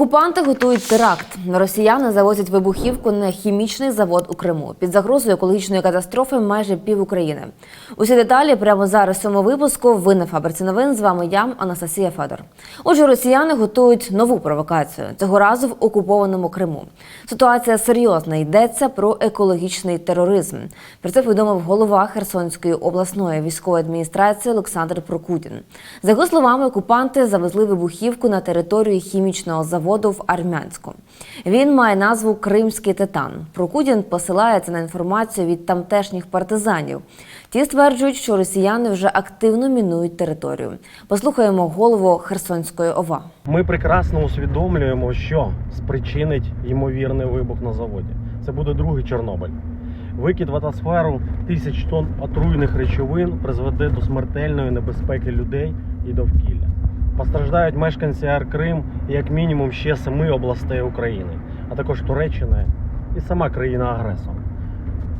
Окупанти готують теракт. Росіяни завозять вибухівку на хімічний завод у Криму. Під загрозою екологічної катастрофи майже пів України. Усі деталі прямо зараз у цьому випуску. Ви на фабриці новин. З вами я, Анастасія Федор. Отже, росіяни готують нову провокацію цього разу в окупованому Криму. Ситуація серйозна. Йдеться про екологічний тероризм. Про це повідомив голова Херсонської обласної військової адміністрації Олександр Прокудін. За його словами, окупанти завезли вибухівку на територію хімічного заводу в Армянську. Він має назву Кримський титан. Прокудін посилається на інформацію від тамтешніх партизанів. Ті стверджують, що росіяни вже активно мінують територію. Послухаємо голову Херсонської ОВА. Ми прекрасно усвідомлюємо, що спричинить ймовірний вибух на заводі. Це буде другий Чорнобиль. Викид в атмосферу тисяч тонн отруйних речовин призведе до смертельної небезпеки людей і довкілля. Постраждають мешканці АР Крим і як мінімум ще семи областей України, а також Туреччина і сама країна-агресор.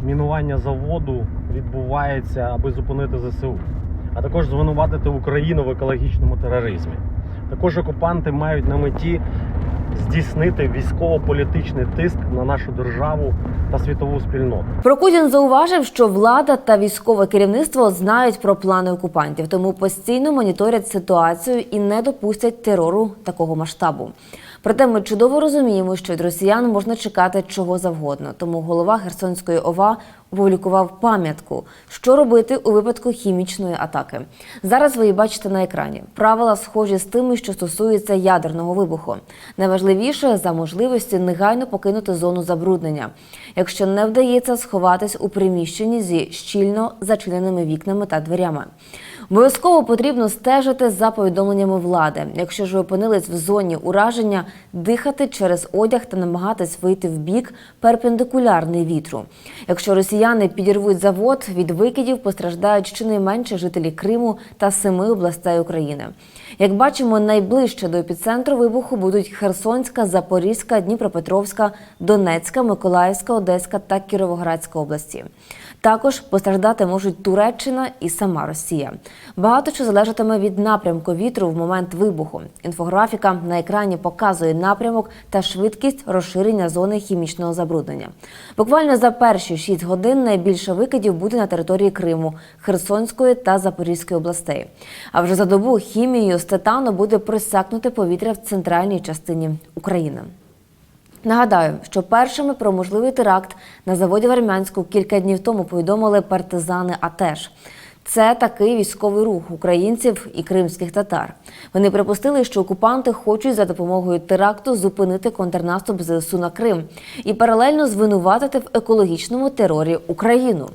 Мінування заводу відбувається, аби зупинити ЗСУ, а також звинуватити Україну в екологічному тероризмі. Також окупанти мають на меті здійснити військово-політичний тиск на нашу державу та світову спільноту. Прокудін зауважив, що влада та військове керівництво знають про плани окупантів, тому постійно моніторять ситуацію і не допустять терору такого масштабу. Проте ми чудово розуміємо, що від росіян можна чекати чого завгодно. Тому голова Херсонської ОВА опублікував пам'ятку, що робити у випадку хімічної атаки. Зараз ви її бачите на екрані. Правила схожі з тими, що стосуються ядерного вибуху. Найважливіше за можливості негайно покинути зону забруднення. Якщо не вдається сховатись у приміщенні зі щільно зачиненими вікнами та дверями. Обов'язково потрібно стежити за повідомленнями влади. Якщо ж ви опинились в зоні ураження, дихати через одяг та намагатись вийти в бік перпендикулярний вітру. Якщо росіяни підірвуть завод, від викидів постраждають щонайменше жителі Криму та семи областей України. Як бачимо, найближче до епіцентру вибуху будуть Херсонська, Запорізька, Дніпропетровська, Донецька, Миколаївська, Одеська та Кіровоградська області. Також постраждати можуть Туреччина і сама Росія. Багато що залежатиме від напрямку вітру в момент вибуху. Інфографіка на екрані показує напрямок та швидкість розширення зони хімічного забруднення. Буквально за перші 6 годин найбільше викидів буде на території Криму, Херсонської та Запорізької областей. А вже за добу хімією з титану буде просякнути повітря в центральній частині України. Нагадаю, що першими про можливий теракт на заводі в Армянську кілька днів тому повідомили партизани АТЕШ. Це такий військовий рух українців і кримських татар. Вони припустили, що окупанти хочуть за допомогою теракту зупинити контрнаступ ЗСУ на Крим і паралельно звинуватити в екологічному терорі Україну.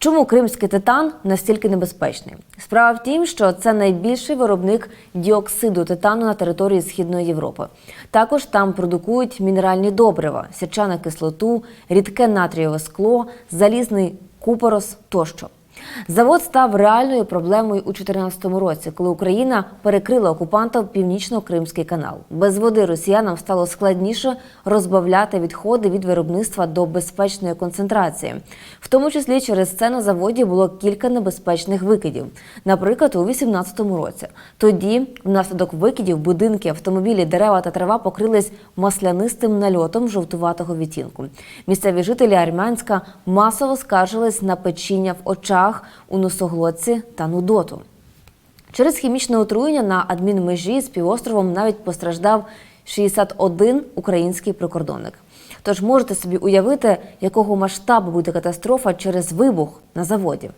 Чому кримський титан настільки небезпечний? Справа в тім, що це найбільший виробник діоксиду титану на території Східної Європи. Також там продукують мінеральні добрива, сірчану кислоту, рідке натрієве скло, залізний купорос тощо. Завод став реальною проблемою у 2014 році, коли Україна перекрила окупантам північно-кримський канал. Без води росіянам стало складніше розбавляти відходи від виробництва до безпечної концентрації. В тому числі через це на заводі було кілька небезпечних викидів. Наприклад, у 2018 році. Тоді, внаслідок викидів, будинки, автомобілі, дерева та трава покрились маслянистим нальотом жовтуватого відтінку. Місцеві жителі Армянська масово скаржились на печіння в очах, у носоглотці та нудоту. Через хімічне отруєння на адмінмежі з півостровом навіть постраждав 61 український прикордонник. Тож можете собі уявити, якого масштабу буде катастрофа через вибух на заводі.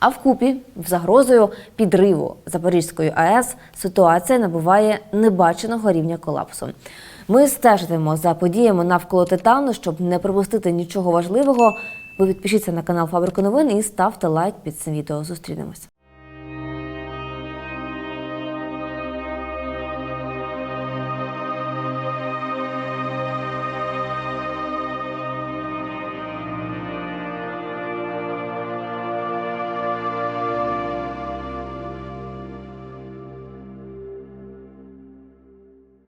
А вкупі загрозою підриву Запорізької АЕС ситуація набуває небаченого рівня колапсу. Ми стежитимо за подіями навколо титану, щоб не пропустити нічого важливого. Ви підпишіться на канал Фабрика новин і ставте лайк під цим відео. Зустрінемось.